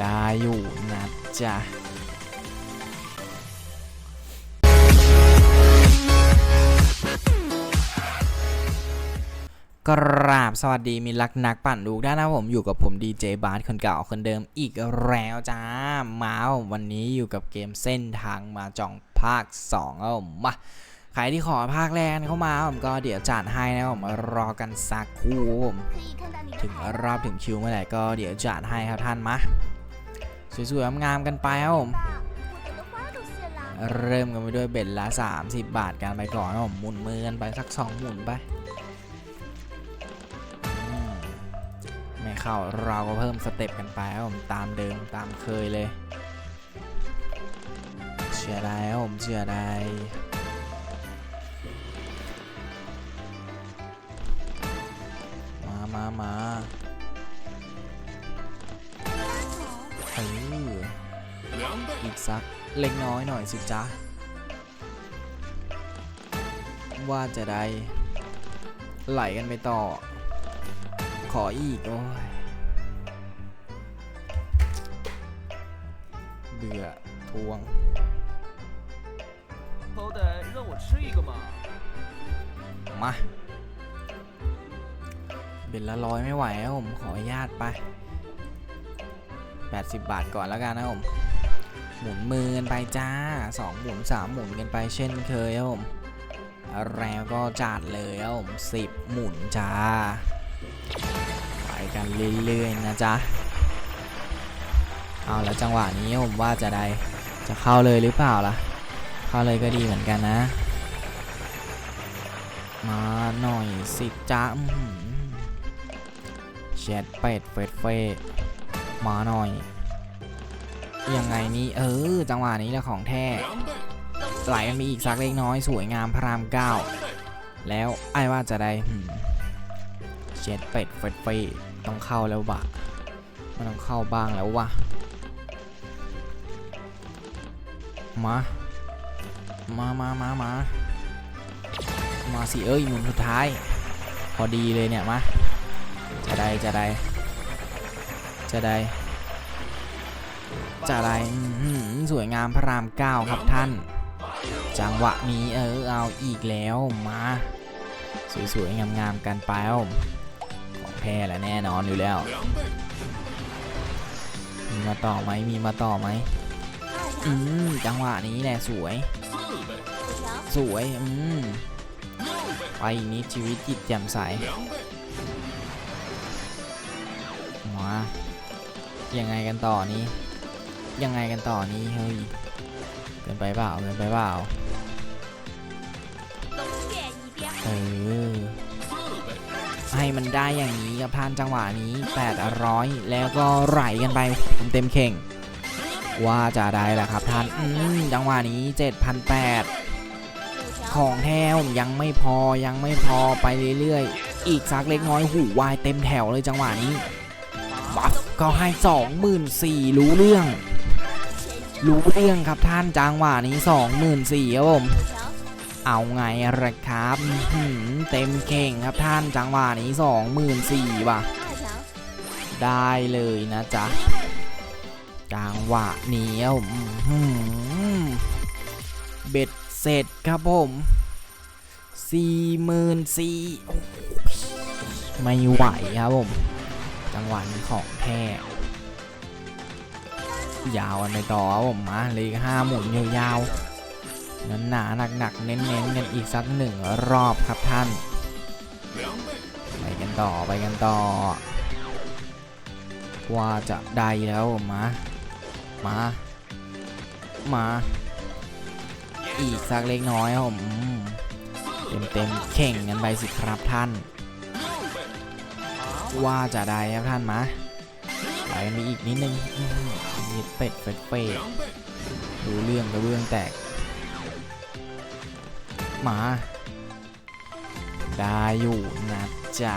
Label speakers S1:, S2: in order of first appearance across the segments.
S1: ได้อยู่นะจ๊ะกราบสวัสดีมีลักนักปั่นลูกได้นะผมอยู่กับผมดีเจบาร์คนเก่าคนเดิมอีกแล้วจ้ามาวันนี้อยู่กับเกมเส้นทางมาจองภาค2ครับผมมาใครที่ขอภาคแรกเข้ามาผมก็เดี๋ยวจัดให้นะผมรอกันสักครู่ผมถึงรอบถึงคิวเมื่อไหร่ก็เดี๋ยวจัดให้ครับท่านมา สวยๆงามๆกันไปครับผมเริ่มกันไปด้วยเบ็ดละ 30 บาทการไปก่อนครับผมหมุนมือกันไปสัก 2 หมุนไปไม่เข้าเราก็เพิ่มสเต็ปกันไปครับผมตามเดิมตามเคยเลย เชื่อได้ครับผมเชื่อได้มามามา อออีกสักเล็กน้อยหน่อยสิจ๊ะ ว่าจะได้ ไหลกันไปต่อ ขออีก โอ้ย เบื่อทวงมา เป็นละร้อยไม่ไหวแล้วผมขออนุญาตไป 80 บาทก่อนแล้วกันนะครับผม หมุนมือกันไปจ้า 2 หมุน 3 หมุนกันไปเช่นเคยครับผมแล้วก็จัดเลยครับผม10 หมุนจ้า ไปกันเรื่อยๆนะจ๊ะ เอาแล้วจังหวะนี้ผมว่าจะได้จะเข้าเลยหรือเปล่าล่ะ เข้าเลยก็ดีเหมือนกันนะ มาหน่อยสิจ้าเช็ดเป็ดเฟดเฟด มาหน่อย ยังไงนี่เออ จังหวะนี้แหละของแท้ไหลกันมีอีกสักเล็กน้อยสวยงามพระรามเก้าแล้วไอ้ว่าจะได้เช็ดเป็ดเฟดเฟต้องเข้าแล้วบะมันต้องเข้าบ้างแล้ววะมามามามามามาสิเอ้ยหมุนสุดท้าย พอดีเลยเนี่ยมาจะได้จะได้ จะได้จะได้สวยงามพระรามเก้าครับท่าน จังหวะนี้เออเอาอีกแล้วมา สวยๆ งามๆ กันไปของแพ้และแน่นอนอยู่แล้ว มีมาต่อไหมมีมาต่อไหมอืมจังหวะนี้แหละสวย สวยอืมไปอีกนี้ชีวิตจิตแจ่มใสมา ยังไงกันต่อนี้ ยังไงกันต่อนี้เฮ้ยเกินไปเปล่าเกินไปเปล่าเออให้มันได้อย่างนี้กับท่านจังหวะนี้ 800 แล้วก็ไหลกันไปเต็มเข่ง ว่าจะได้แหละครับท่านจังหวะนี้ 7,800 ของแถวยังไม่พอยังไม่พอไปเรื่อยๆ อีกสักเล็กน้อยหูวายเต็มแถวเลยจังหวะนี้ บัฟเขให้สองหมื่นสี่รู้เรื่อง รู้เรื่องครับท่านจังหวะนี้สองหมื่นสี่ครับผมเอาไงละครับเต็มเข่งครับท่านจังหวะนี้สอง
S2: หมื่นสี่ว่ะ
S1: ได้เลยนะจ๊ะจังหวะนี้ผเบ็ดเสร็จครับผมสี่หมื่นสี่ไม่ไหวครับผม จังหวะนี้ของแท้ยาวกันไปต่อผมมาเลยห้าหมุนยาวๆนั้นหนาๆหนักๆเน้นๆกันอีกสักหนึ่งรอบครับท่าน ไปกันต่อไปกันต่อ ว่าจะได้แล้วมา มา มา อีกสักเล็กน้อยครับผมเต็มเต็มๆเข่งกันไปสิครับท่าน ว่าจะได้ครับท่านมาไหลมีอีกนิดนึงมีเป็ดเป็ดเป็ดดูเรื่องกระเบื้องแตก มา ได้อยู่นะจ๊ะ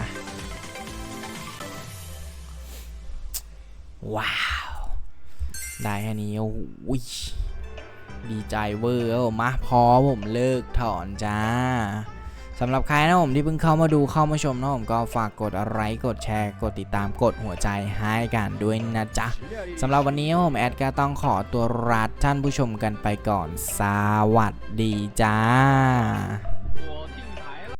S1: ว้าว ได้แค่นี้โอ้โหดีใจเวอร์ครับผมมาพอผมเลิกถอนจ้า สำหรับใครนะผมที่เพิ่งเข้ามาดูเข้ามาชมนะผมก็ฝากกดไลค์กดแชร์กดติดตามกดหัวใจให้กันด้วยนะจ๊ะสำหรับวันนี้ผมแอดก็ต้องขอตัวลาท่านผู้ชมกันไปก่อน สวัสดีจ้า